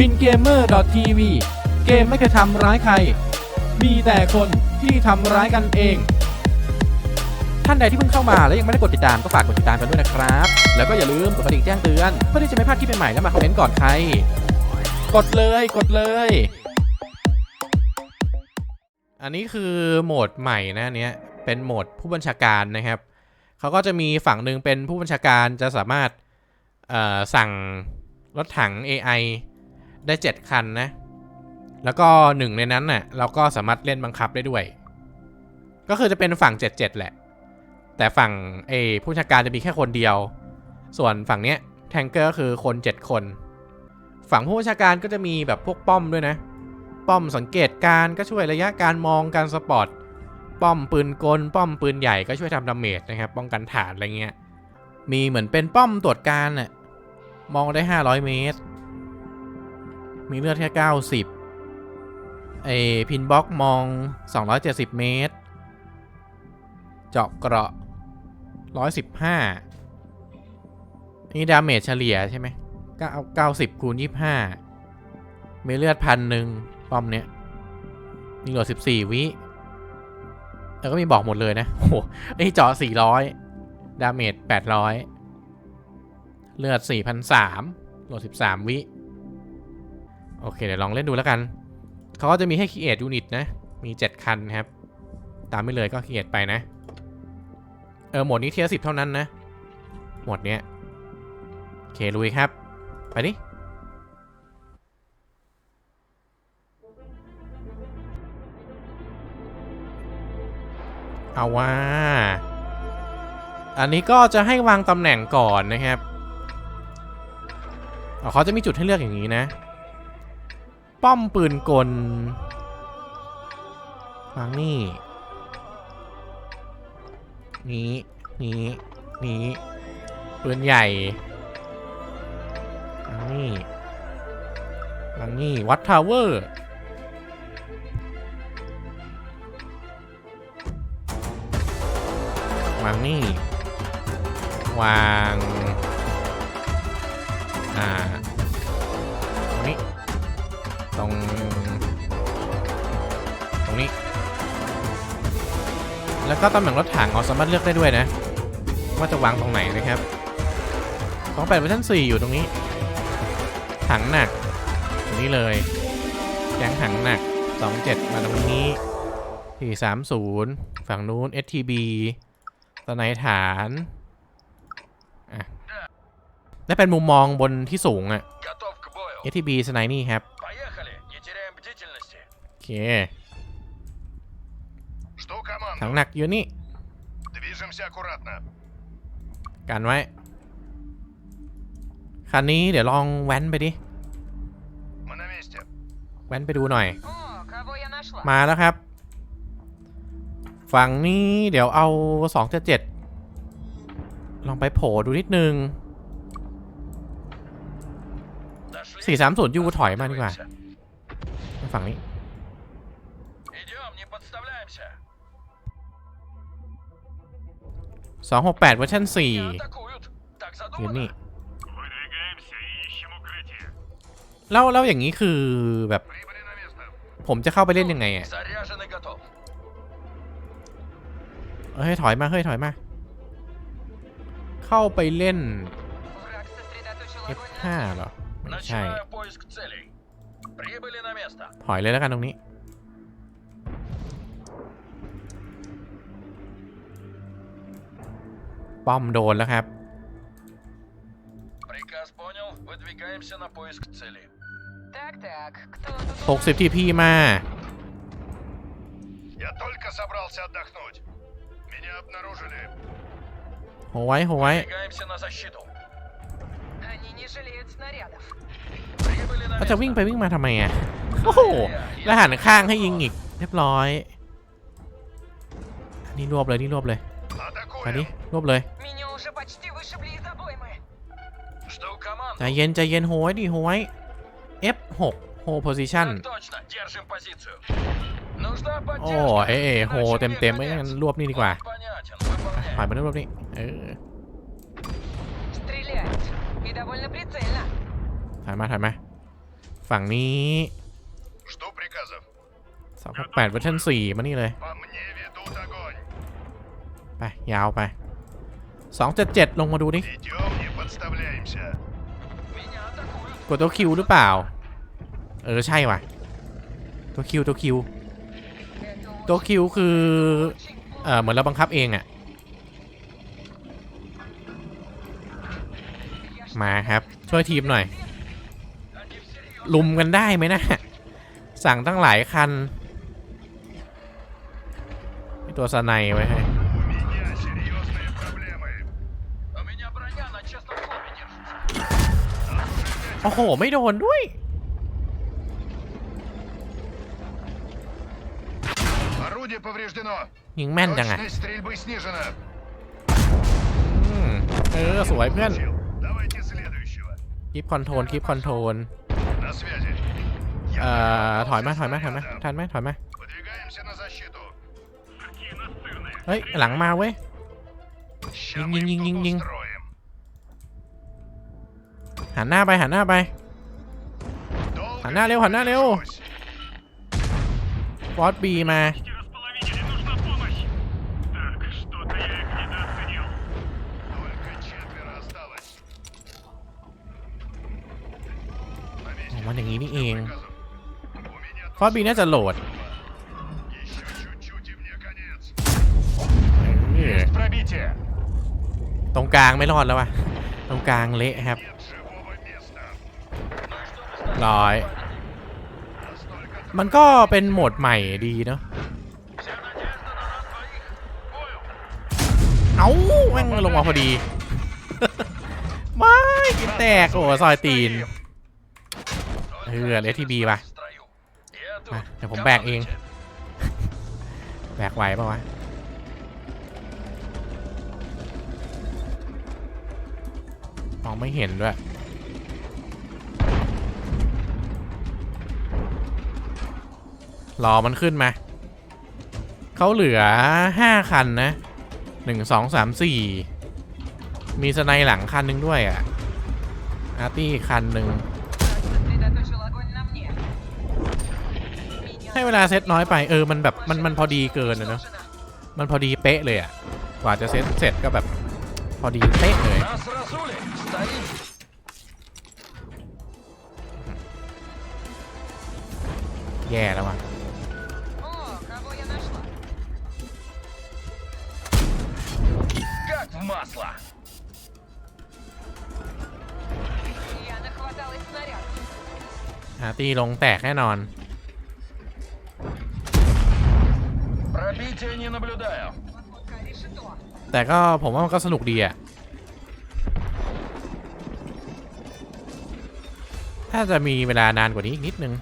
บินเกมเมอร์ TV เกมไม่เคยทำร้ายใคร มีแต่คนที่ทำร้ายกันเอง ท่านใดที่เพิ่งเข้ามาแล้วยังไม่ได้กดติดตามก็ฝากกดติดตามกันด้วยนะครับ แล้วก็อย่าลืมกดกระดิ่งแจ้งเตือนเพื่อที่จะไม่พลาดคลิปใหม่ๆและมาคอมเมนต์ก่อนใคร กดเลยกดเลย อันนี้คือโหมดใหม่นะเนี้ยเป็นโหมดผู้บัญชาการนะครับเขาก็จะมีฝั่งหนึ่งเป็นผู้บัญชาการจะสามารถสั่งรถถัง AI ได้ 7 คันนะ แล้วก็หนึ่งในนั้นน่ะเราก็สามารถเล่นบังคับได้ด้วย ก็คือจะเป็นฝั่ง 77 แหละ แต่ฝั่งเอผู้ชาการจะมีแค่คนเดียว ส่วนฝั่งเนี้ยแทงเกอร์ก็คือคน 7 คน ฝั่งผู้ชาการก็จะมีแบบพวกป้อมด้วยนะ ป้อมสังเกตการก็ช่วยระยะการมองการสปอร์ตป้อมปืนกล ป้อมปืนใหญ่ก็ช่วยทำดาเมจนะครับ ป้องกันฐานอะไรเงี้ย มีเหมือนเป็นป้อมตรวจการน่ะ มองได้ 500 เมตร มีเลือดแค่ 90 ไอพินบ็อกมอง 270 เมตร เจาะเกราะ 115 นี่ดาเมจเฉลี่ยใช่ไหม90 คูณ 25 มีเลือดพันหนึ่งป้อมเนี้ยมีโหลด14 วิแล้วก็มีบอกหมดเลยนะ โอ้โหไอ้เจาะ 400 ดาเมจ 800 เลือด4,003โหลด13 วิ โอเคเดี๋ยวลองเล่นดูแล้วกัน เขาก็จะมีให้ create unit นะ มี 7 คันครับ ตามไม่เลยก็ create ไปนะ เออโหมดนี้เทียร์10เท่านั้นนะ โหมดเนี้ย โอเคลุยครับ ไปดิเอาว่า อันนี้ก็จะให้วางตำแหน่งก่อนนะครับเขาจะมีจุดให้เลือกอย่างนี้นะ ป้อมปืนกลวางนี่ นี้ นี้ นี้ ปืนใหญ่วางนี่วางนี่ วัดทาวเวอร์วางนี่ วาง อ่า ตรง ตรงนี้ แล้วก็ตำแหน่งรถถังเราสามารถเลือกได้ด้วยนะ ว่าจะวางตรงไหนนะครับของแปดเวอร์ชันสี่อยู่ตรงนี้ ถังหนักตรงนี้เลยแกงถังหนัก 27 มาตรงนี้ 430 ฝั่งนู้น STB ตอนไหนฐานและเป็นมุมมองบนที่สูงอะ STB สไนนี่ครับ เคถังหนักอยู่นี่ กันไว้ คันนี้เดี๋ยวลองแว้นไปดิ แว้นไปดูหน่อย มาแล้วครับ ฝั่งนี้เดี๋ยวเอาสองเจ็ดเจ็ดลองไปโผล่ดูนิดนึง430ยูถอยมาดีกว่า ฝั่งนี้ 268เวอร์ชัน4เดี๋ยวนี่เล่าเล่าอย่างนี้คือแบบ ผมจะเข้าไปเล่นยังไงอะเฮ้ยถอยมาเฮ้ยถอยมา เข้าไปเล่น F5 หรอ ไม่ใช่ ถอยเลยแล้วกันตรงนี้ ป้อมโดนแล้วครับหกสิบที่พี่มาโฮ้ยโหไว้เขาจะวิ่งไปวิ่งมาทำไมอะ โอ้โหแล้วหันข้างให้ยิงอีก เรียบร้อย นี่รวบเลย นี่รวบเลย ไปดิรวบเลย ใจเย็นใจเย็นโหยดิโหย F6 โฮ position โอ้เอ้โหเต็มเต็มไม่งั้นรวบนี่ดีกว่าผ่านไปรวบนี่เออถ่ายมาถ่ายมาฝั่งนี้สองแปดเวอร์ชันสี่มานี่เลย ไปยาวไป 277 ลงมาดูนี่กดตัวคิวหรือเปล่า เออ ใช่ว่ะ ตัวคิวตัวคิวตัวคิวคือ เออเหมือนเราบังคับเองอะมาครับ ช่วยทีมหน่อย ลุมกันได้ไหมนะ สั่งตั้งหลายคัน ตัวสไนไว้ให้ โอ้โห ไม่โดนด้วย Орудие повреждено. ยิงแม่นจังอะ Точность стрельбы снижена. อืมเออ สวยเพื่อน Получил. Давайте следующего. คลิปคอนโทรลคลิปคอนโทรล На связи. เอ่อ Я ถอยมา ถอยมา ถอยมา снарядом. ทันไหมถอยมา Выдвигаемся на защиту. เฮ้ย หลังมาเว้ย Ща Динь, мы им динь, тут динь, динь. устроим. หันหน้าไปหันหน้าไป หันหน้าเร็วหันหน้าเร็วฟอสบีมามันอย่างนี้นี่เองฟอสบีน่าจะโหลดตรงกลางไม่รอดแล้ววะตรงกลางเละครับ ร้อย มันก็เป็นโหมดใหม่ดีเนาะเอาแม่งลงมาพอดีไม่กินแตก โอ้ซอยตีนเออเลทีบีไปเดี๋ยวผมแบกเอง แบกไหวปะวะมองไม่เห็นด้วย รอมันขึ้นไหมเขาเหลือ 5 คันนะ 1 2 3 4 มีสไนหลังคันหนึ่งด้วยอะ อาร์ตี้คันหนึ่งให้เวลาเซตน้อยไปเออมันแบบมันมันพอดีเกินนะเนาะมันพอดีเป๊ะเลยอะ กว่าจะเซตเสร็จก็แบบพอดีเป๊ะเลยแย่แล้วอะาร์ตี้ลงแตกแน่นอน แต่ก็ผมว่ามันก็สนุกดีอะถ้าจะมีเวลานานกว่านี้อีกนิดนึง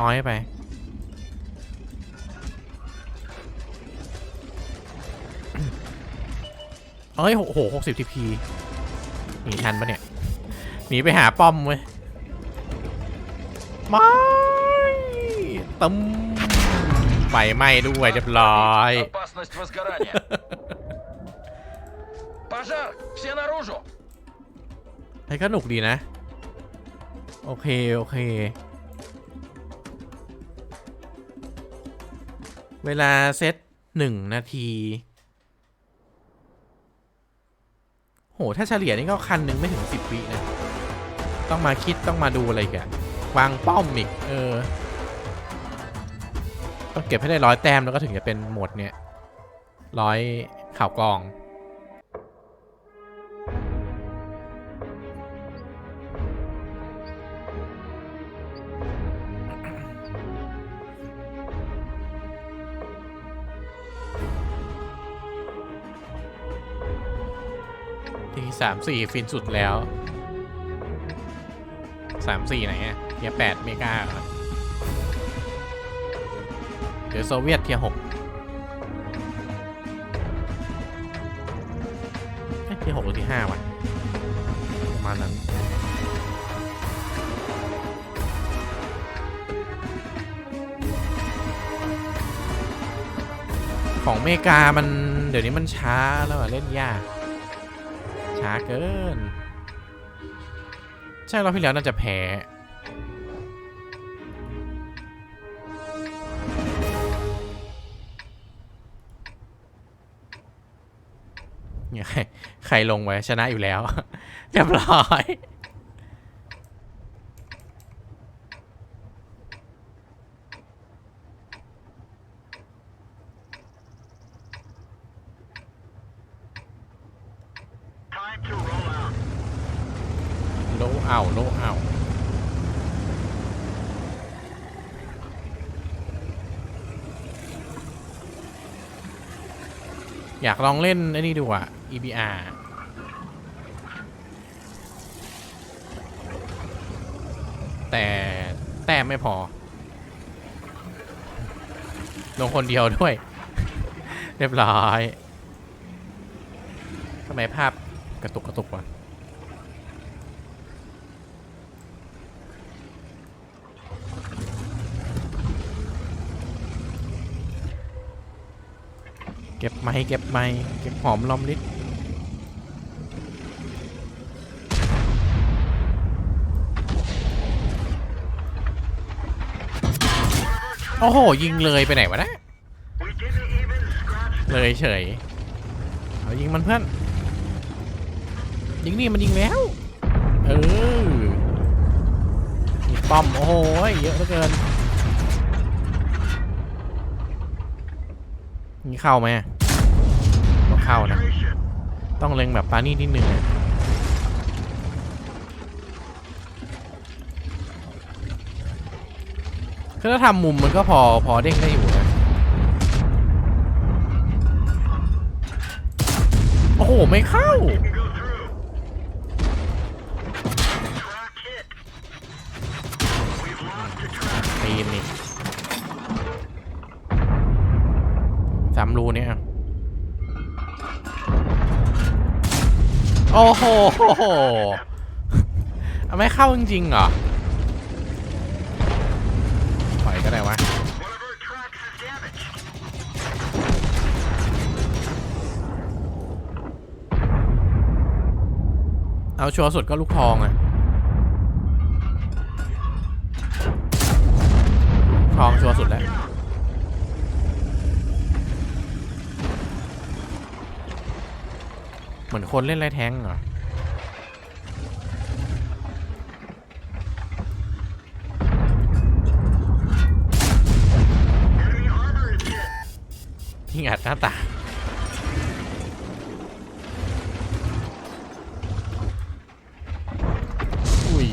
น้อยไปเอ้ยโหหกสิบทีพีหนีทันปะเนี่ย หนีไปหาป้อมเว้ย ไม่ตึมไฟไหม้ด้วยเรียบร้อย Опасность возгорания. Пожар! Все наружу! เฮ้ยก็หนุกดีนะ โอเค โอเค เวลาเซตหนึ่งนาที โห ถ้าเฉลี่ยนี่ก็คันหนึ่งไม่ถึงสิบวินะ ต้องมาคิดต้องมาดูอะไรอีกัน วางป้อมอีก เออ ต้องเก็บให้ได้ร้อยแต้มแล้วก็ถึงจะเป็นโหมดเนี้ยร้อยข่าวกอง ทีสามสี่ฟินสุดแล้วสามสี่ไหนอะ เทียแปดเมกาเหรอเดี๋ยวโซเวียตเทียหกเอ้ยเทียหกหรือเทียห้าวะประมาณนั้นของเมกา มัน เดี๋ยวนี้มันช้าแล้วอะเล่นยาก ช้าเกิน ใช่เรอบที่แล้วน่าจะแพ้ เนี่ยใครใครลงไว้ชนะอยู่แล้ว เรียบร้อย Time to roll out. โลเอาโลเอา อยากลองเล่นไอ้นี่ดูอะ EBR แต่แต้มไม่พอ ลงคนเดียวด้วย เรียบร้อยทำไมภาพกระตุกกระตุกวะ เก็บไม้เก็บไม้เก็บหอมรอมริดโอ้โห ยิงเลยไปไหนวะนะเลยเฉยเอายิงมันเพื่อน ยิงนี่มันยิงแล้ว เออมีป้อม โอ้โห เยอะเหลือเกิน นี่เข้าไหมต้องเข้านะ ต้องเล็งแบบปานี่นิดนึงอะคือถ้าทำมุมมันก็พอพอเด้งได้อยู่นะ โอ้โห ไม่เข้า อ้โหเอาไม่เข้าจริงๆเหรอถอยก็ได้วะเอาชัวร์สุดก็ลูกทองอะทองชัวร์สุดแล้ว เหมือนคนเล่นไรแทงเหรอ Enemy armor is hit. ยิงอัดหน้าตางอุ้ย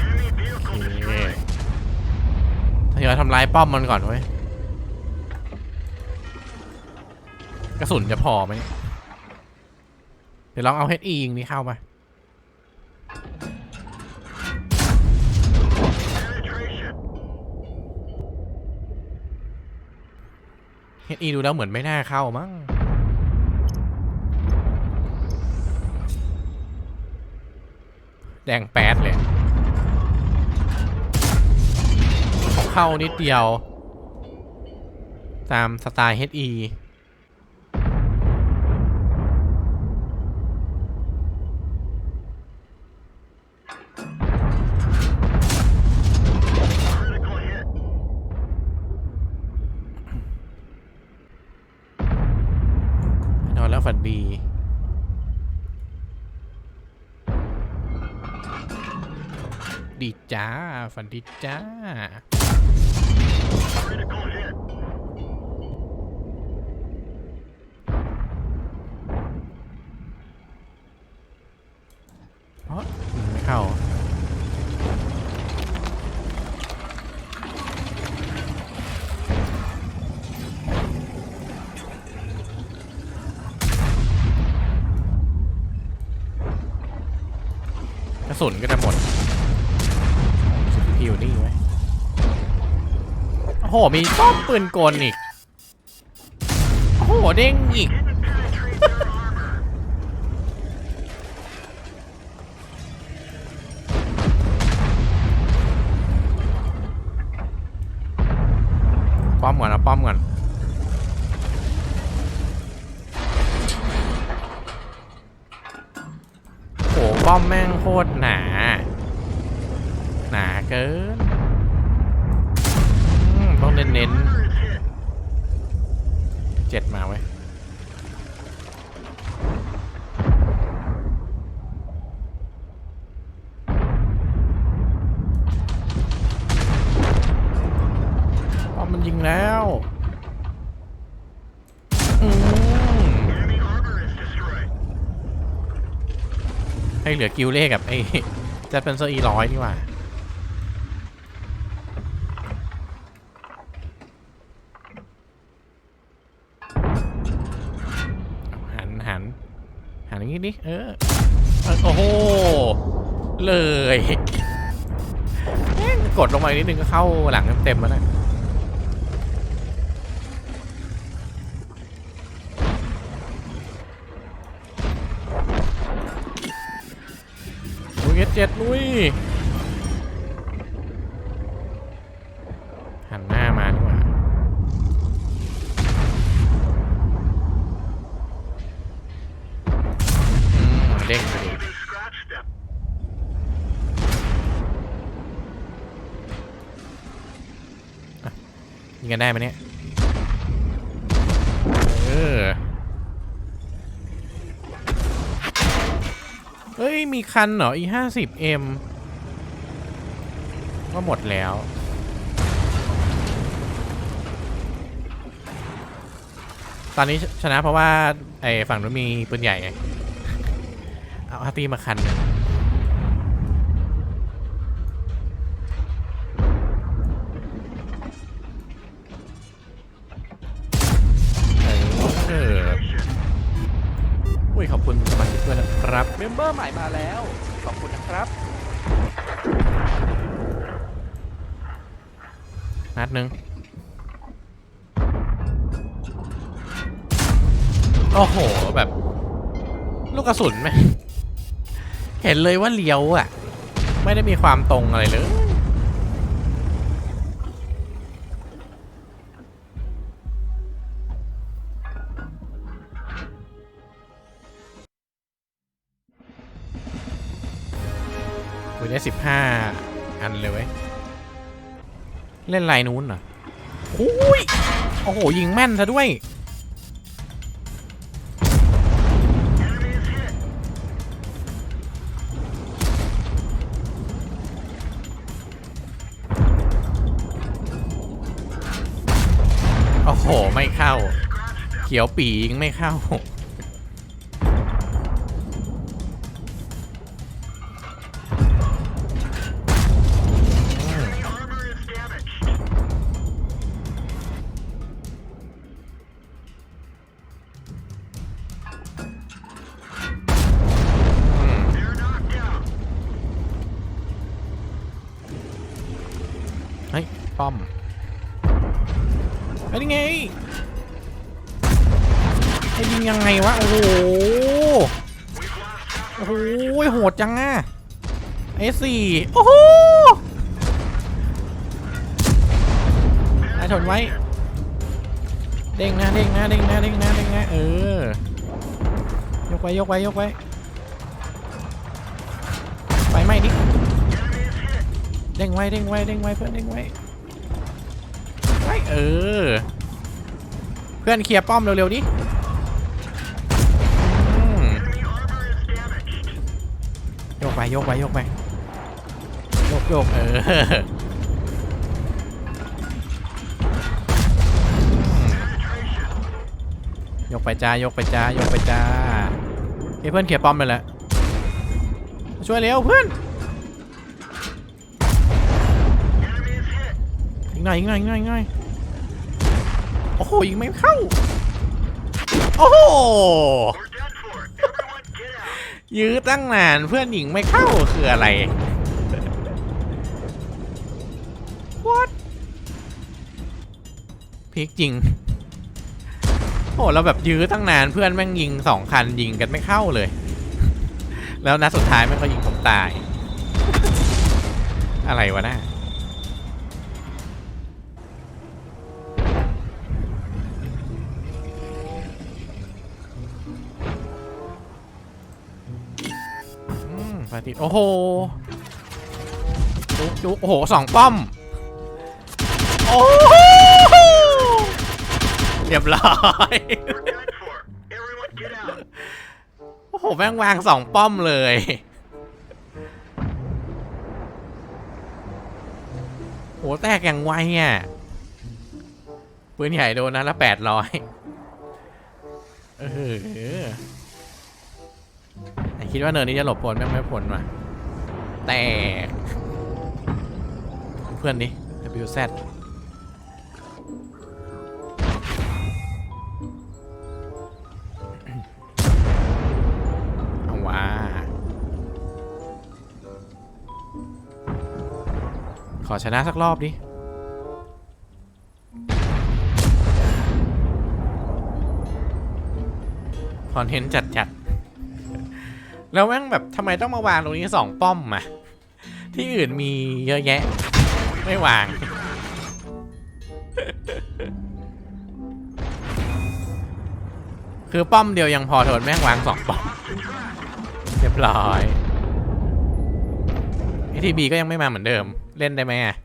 Enemy vehicle โอเค destroyed. ทยอยทำ ลายป้อมมันก่อนเว้ยกระสุนจะพอไหมเดี๋ยวลองเอา HE ยิงนี่เข้ามา Penetration. HE ดูแล้วเหมือนไม่น่าเข้ามั้งแดงแป๊ดเลย เข้านิดเดียว ตามสไตล์ HE จ้า ฝันดีจ้า เพราะไม่เข้ากระสุนก็จะหมด หมีป้อมปืนกลอีกโหเด้งอีก ป้อมก่อนนะป้อมก่อนโอ้ป้อมแม่งโคตรหนา หนาเกิน เน้นๆเจ็ดมาไว้ยป้อมมันยิงแล้วให้เหลือกิลเล่กับไอ้จัดเป็นเซอร์อีร้อยดีกว่า ดิเออโอ้โห เลยกดลงมานิดนึงก็เข้าหลังเต็มๆแล้วนะลุยเจ็ดลุย หันหน้ามาดีกว่า อืมเด้งไปดิ They scratched them. ยิงกันได้ไหมเนี่ย เออ เฮ้ย มีคันเหรออีห้าสิบเอ็มก็หมดแล้วตอนนี้ชนะเพราะว่าไอ้ฝั่งนู้นมีปืนใหญ่ไง เอาอาร์ตีมาคัน เมมเบอร์ใหม่มาแล้ว ขอบคุณนะครับ นัดหนึ่งโอ้โห แบบ ลูกกระสุนไหม เห็นเลยว่าเลี้ยวอะ ไม่ได้มีความตรงอะไรเลย คุยได้สิบห้าอันเลยเว้ย เล่นลายนู้นเหรอโอ้ยโอ้โห ยิงแม่นซะด้วย โอ้โห ไม่เข้า เขียวปียิงไม่เข้า ป้อมไอ้ยนี่ไงไอ้ยิงยังไงวะ โอ้โห โอ้โหโหดจังอะไอ้สี่โอ้โหไอ้ชนไว้ เด้งนะเด้งนะเด้งนะเด้งนะเด้งนะเออ ยกไว้ยกไว้ยกไว้ไฟไหมดิ เด้งไว้เด้งไว้เด้งไว้เพื่อนเด้งไว้ไว้ เออ เพื่อนเคลียร์ป้อมเร็วๆดิโยกไปโยกไปโยกไปโยกโยกเอออืมยกไปจ้ายกไปจ้ายกไปจ้าเฮ้เพื่อนเคลียร์ป้อมไปแล้วช่วยเร็วเพื่อนยิงหน่อยยิงหน่อยยิงหน่อยยิงหน่อย โอ้โหยิงไม่เข้า โอ้โหยื้อตั้งนานเพื่อนยิงไม่เข้าคืออะไร What พีกจริง โอ้เราแบบยื้อตั้งนานเพื่อนแม่งยิงสองคันยิงกันไม่เข้าเลย แล้วนัดสุดท้ายแม่งก็ยิงผมตาย อะไรวะน่า ตย์โอ้โหจุกจุกโอ้โหสองป้อม โอ้โหเรียบร้อยโอ้โหแม่งวางสองป้อมเลยโหแตกอย่างไวอะปืนใหญ่โดนนะละแปดร้อยเออ คิดว่าเนินนี้จะหลบพ้นแม่งไม่พ้นว่ะแตกเพื่อนดิ WZ เอาว่าขอชนะสักรอบดิคอนเทนต์จัดๆ แล้วแม่งแบบทำไมต้องมาวางตรงนี้สองป้อมอะที่อื่นมีเยอะแยะ ไม่วาง คือป้อมเดียวยังพอทนแม่งวางสองป้อมเรียบร้อย ATB ก็ยังไม่มาเหมือนเดิม เล่นได้ไหมอะ